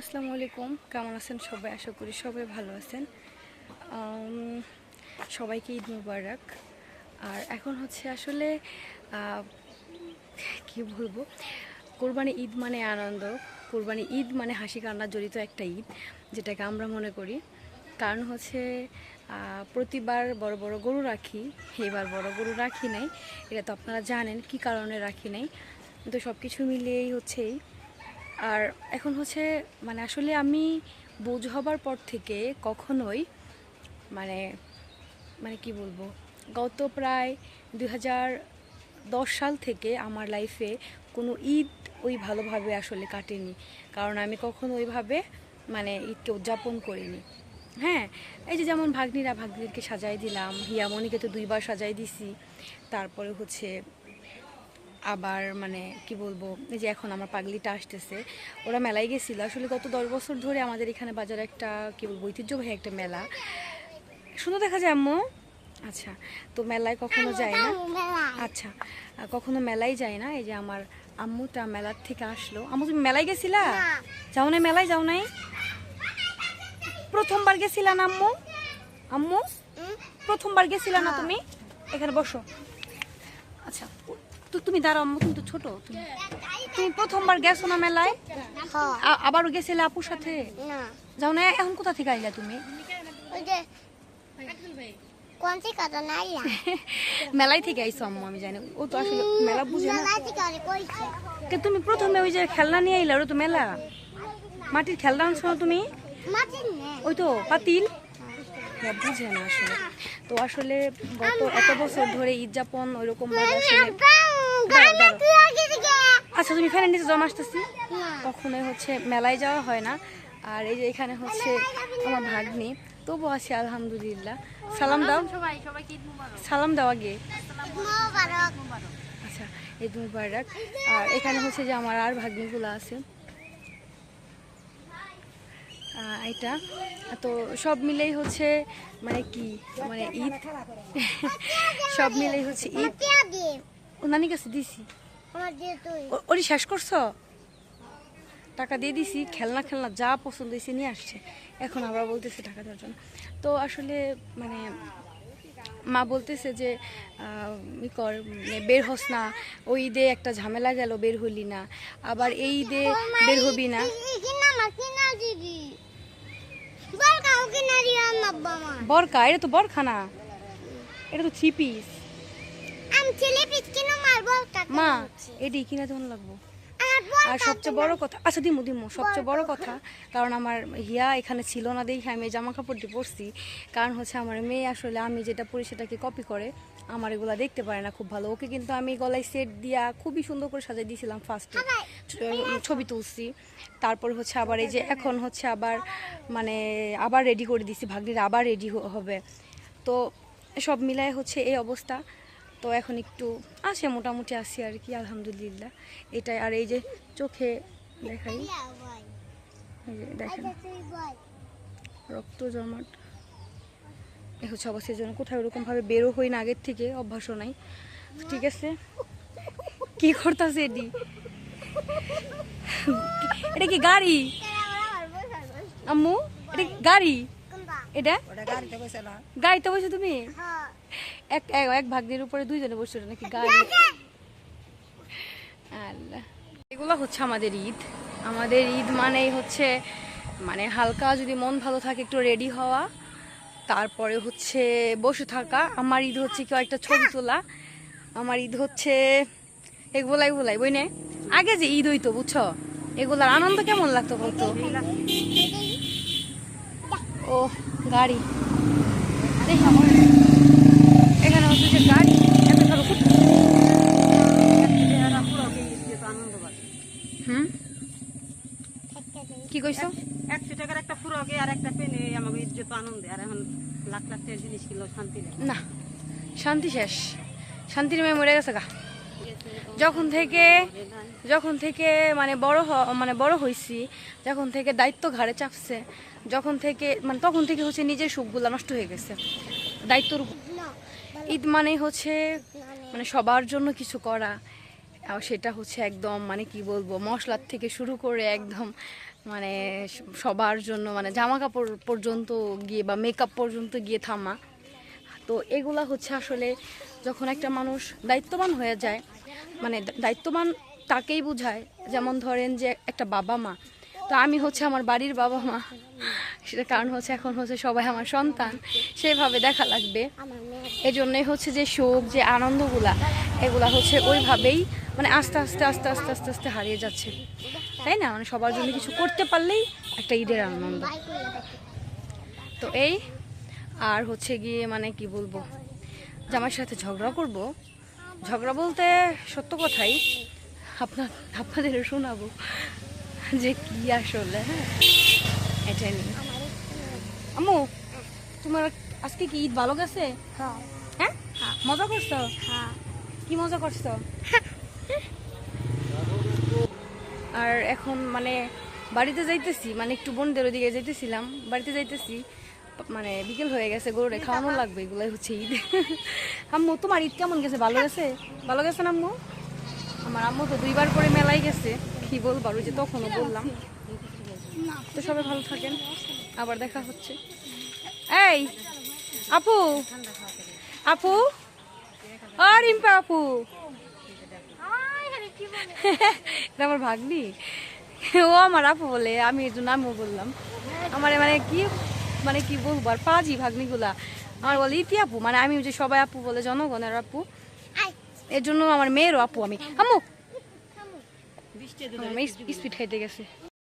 আসসালামু আলাইকুম। কেমন আছেন সবাই? আশা করি সবাই ভালো আছেন। সবাইকে ঈদ মুবারক। আর এখন হচ্ছে আসলে কি বলব? কোরবানি ঈদ মানে আনন্দ। কোরবানি ঈদ মানে হাসি কান্না জড়িত একটা ঈদ, যেটাকে আমরা মনে করি। কারণ হচ্ছে প্রতিবার বড় বড় গরু রাখি, এবার বড় গরু রাখি নাই। এটা তো আপনারা জানেন, কি কারণে রাখি নাই? তো সব কিছু মিলিয়েই হচ্ছে এই আর এখন হচ্ছে মানে আসলে আমি বোঝ হবার পর থেকে কখনোই মানে মানে কি বলব, গত প্রায় দুই সাল থেকে আমার লাইফে কোনো ঈদ ওই ভালোভাবে আসলে কাটেনি। কারণ আমি কখনো ওইভাবে মানে ঈদকে উদযাপন করিনি। হ্যাঁ এই যে যেমন ভাগ্নিরা ভাগ্নিদেরকে সাজাই দিলাম হিয়ামণিকে তো দুইবার সাজাই দিছি, তারপরে হচ্ছে আবার মানে কি বলব এই যে এখন আমার পাগলিটা আসতেছে ওরা মেলায় গেছিল। আসলে গত দশ বছর ধরে আমাদের এখানে বাজারে একটা কি বলব ঐতিহ্যবাহী একটা মেলা। সুন্দর দেখা যায় আম্মু? আচ্ছা তো মেলায় কখনো যায় না? আচ্ছা কখনো মেলায় যায় না? এই যে আমার আম্মুটা মেলার থেকে আসলো। আম্মু তুমি মেলায় গেছিলা? যাও নাই মেলায় যাও নাই? প্রথমবার গেছিলা না আম্মু? আম্মু? প্রথমবার গেছিলা না। তুমি? এখানে বসো। আচ্ছা তো তুমি দাঁড়াও আম্মু তুমি তো ছোট। তুমি তুমি প্রথমবার গেছো না মেলায়? আ- আবারও গেছিলে আপুর সাথে? যাও না এখন কোথা থেকে আইলা তুমি? ওই যে কোন থেকে আইছো আম্মু আমি জানি। ও তো আসলে মেলা বুঝে না। তুমি প্রথমে ওই যে খেলনা নিয়ে আইলা তো মেলা। মাটির খেলনা আনছো না তুমি? ওই তো পাতিল? হ্যাঁ বুঝে না আসলে। তো আসলে গত এত বছর ধরে ঈদ যাপন ওইরকম আসলে। আচ্ছা তুমি ফ্যানের নিচে জমা আসতেছি। কখনোই হচ্ছে মেলায় যাওয়া হয় না। আর এই যে এখানে হচ্ছে আমার ভাগ্নি। তবু আছি আলহামদুলিল্লাহ। সালাম দাও। সালাম দাও আগে। আচ্ছা ঈদ মুবারক। আর এখানে হচ্ছে যে আমার আর ভাগ্নিগুলো আছে। এটা তো সব মিলেই হচ্ছে মানে কি মানে ঈদ। সব মিলেই হচ্ছে ঈদ। ও নানি কাছে দিছি। আমার দিয়ে তুই। ও- ওরই শেষ করছ? টাকা দিয়ে দিছি খেলনা খেলনা যা পছন্দ হয়েছে নিয়ে আসছে। এখন আবার বলতেছে টাকা দেওয়ার জন্য। তো আসলে মানে মা বলতেছে যে কর মানে বের হস না। ওই ঈদে একটা ঝামেলা গেল বের হলি না। আবার এই ঈদে বের হবি না। বরকা? এটা তো বরখা না। এটা তো থ্রি পিস। আমি ছেলে পিস কিনো মার কাকা মা এটি কিনে তখন লাগবো। আর সবচেয়ে বড় কথা আচ্ছা দিমু দিমু সবচেয়ে বড় কথা কারণ আমার হিয়া এখানে ছিল না দেখে আমি জামা কাপড়টি পরছি। কারণ হচ্ছে আমার মেয়ে আসলে আমি যেটা পরি সেটাকে কপি করে আমার এগুলা দেখতে পারে না খুব ভালো। ওকে কিন্তু আমি গলায় সেট দিয়া খুবই সুন্দর করে সাজাই দিয়েছিলাম ফার্স্টে ছবি তুলছি। তারপর হচ্ছে আবার এই যে এখন হচ্ছে আবার মানে আবার রেডি করে দিছি ভাগ্নির আবার রেডি হবে। তো সব মিলায় হচ্ছে এই অবস্থা। তো এখন একটু আছে মোটামুটি আছি আর কি আলহামদুলিল্লাহ। এটাই আর এই যে চোখে দেখাই। দেখেন রক্ত জমাট। এ হচ্ছে অবশ্যই জন্য কোথাও ওরকমভাবে বেরো হই না আগের থেকে অভ্যাসও নাই। ঠিক আছে? কি করতেছে এটি এটা কি গাড়ি? আম্মু এটা কি গাড়ি? এটা? গাড়িতে বসে তুমি? হ্যাঁ। এক, এক- ভাগ্নের উপরে দুইজনে বসে নাকি গাড়ি? আল্লাহ। এগুলো হচ্ছে আমাদের ঈদ। আমাদের ঈদ মানেই হচ্ছে মানে হালকা যদি মন ভালো থাকে একটু রেডি হওয়া, তারপরে হচ্ছে বসে থাকা। আমার ঈদ হচ্ছে কেউ একটা ছবি তোলা। আমার ঈদ হচ্ছে এগুলাই এগুলাই বই আগে যে ঈদ হইতো, বুঝছ? এগুলার আনন্দ কেমন লাগতো বলতো? ও গাড়ি দেখি এখানে হচ্ছে যে গাড়ি এত সব হুম? কি কইছো? একশো টাকার একটা ফুরকে আর একটা পেনে আমাকে ইজ্জত আনন্দে। আর এখন লাখ লাখ টাকার জিনিস কিনলো শান্তি না শান্তি শেষ। শান্তির মেয়ে মরে গেছে গা। যখন থেকে যখন থেকে মানে বড় মানে বড় হয়েছি যখন থেকে দায়িত্ব ঘাড়ে চাপছে যখন থেকে মানে তখন থেকে হচ্ছে নিজের সুখগুলো নষ্ট হয়ে গেছে। দায়িত্বর ঈদ মানে হচ্ছে মানে সবার জন্য কিছু করা। সেটা হচ্ছে একদম মানে কি বলব, মশলার থেকে শুরু করে একদম মানে সবার জন্য মানে জামা কাপড় পর্যন্ত গিয়ে বা মেকআপ পর্যন্ত গিয়ে থামা। তো এগুলা হচ্ছে আসলে যখন একটা মানুষ দায়িত্ববান হয়ে যায় মানে দায়িত্ববান তাকেই বোঝায়। যেমন ধরেন যে একটা বাবা মা, তো আমি হচ্ছে আমার বাড়ির বাবা মা। সেটা কারণ হচ্ছে এখন হচ্ছে সবাই আমার সন্তান, সেভাবে দেখা লাগবে। আমার মেয়ে এই জন্যই হচ্ছে যে শোক, যে আনন্দগুলা, এগুলা হচ্ছে ওইভাবেই মানে আস্তে আস্তে আস্তে আস্তে আস্তে আস্তে হারিয়ে যাচ্ছে। তাই না? মানে সবার জন্য কিছু করতে পারলেই একটা ঈদের আনন্দ। তো এই, আর হচ্ছে গিয়ে মানে কি বলব? জামাইয়ের সাথে ঝগড়া করব। ঝগড়া বলতে সত্য কথাই, আপনার, আপনাদের শোনাবো যে কি আসলে হ্যাঁ? এটাই নিয়ে। আম্মু, তোমার আজকে কি ঈদ ভালো গেছে? হ্যাঁ। হ্যাঁ? মজা করছ? হ্যাঁ। কি মজা করছ? আর এখন মানে বাড়িতে যাইতেছি মানে একটু বোনদের ওদিকে যাইতেছিলাম। বাড়িতে যাইতেছি মানে বিকেল হয়ে গেছে গরুরে খাওয়ানো লাগবে এগুলাই হচ্ছে ঈদ। আম্মু তোমার ঈদ কেমন গেছে? ভালো গেছে? ভালো গেছে না আম্মু? আমার আম্মু তো দুইবার করে মেলায় গেছে। কি বলব আর ওই যে তখনও বললাম। তো সবাই ভালো থাকেন। আবার দেখা হচ্ছে। এই আপু। আপু? ও রিম্পা আপু। আমার ভাগ্নি। ও আমার আপু বলে আমি এর জন্য আমিও বললাম। আমার মানে কি মানে কি বলব আর পাজি ভাগ্নিগুলা। আমার বলে ইতি আপু? মানে আমি যে সবাই আপু বলে জনগণের আপু। এর জন্য আমার মেয়েরও আপু আমি। মেয়ে স্পিড খাইতে গেছে।